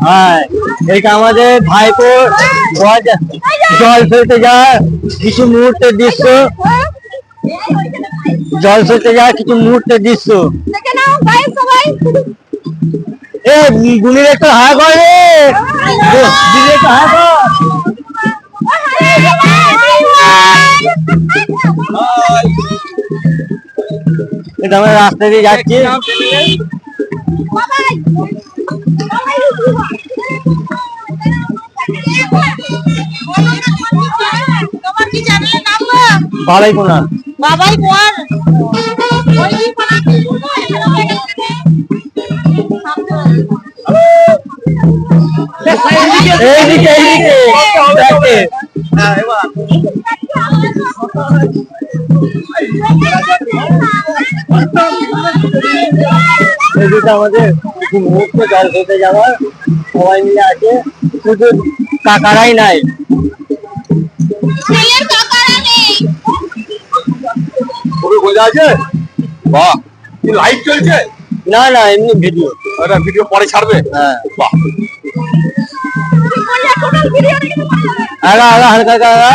হ্যাঁ এটা আমাদের ভাইপো জল ফেলতে যাওয়া কিছু মুহূর্তের দৃশ্য। জল ফেলতে যাওয়া কিছু মুহূর্তের দৃশ্য। এ, গুলির একটু হাঁ কর এটা আমরা রাস্তা দিয়ে যাচ্ছি। ভালোই বাবাই এইদিকে এইদিকে। দেখে। এদিকে আমাদের কিছু মুহূর্ত জল খেতে যাওয়ার সবাই মিলে আছে। শুধু কাকারাই নাই। বাহ কি লাইভ চলছে? না না এমনি ভিডিও ওটা ভিডিও পরে ছাড়বে? হ্যাঁ। বাহ। আগা আগা হালকা হালকা আগা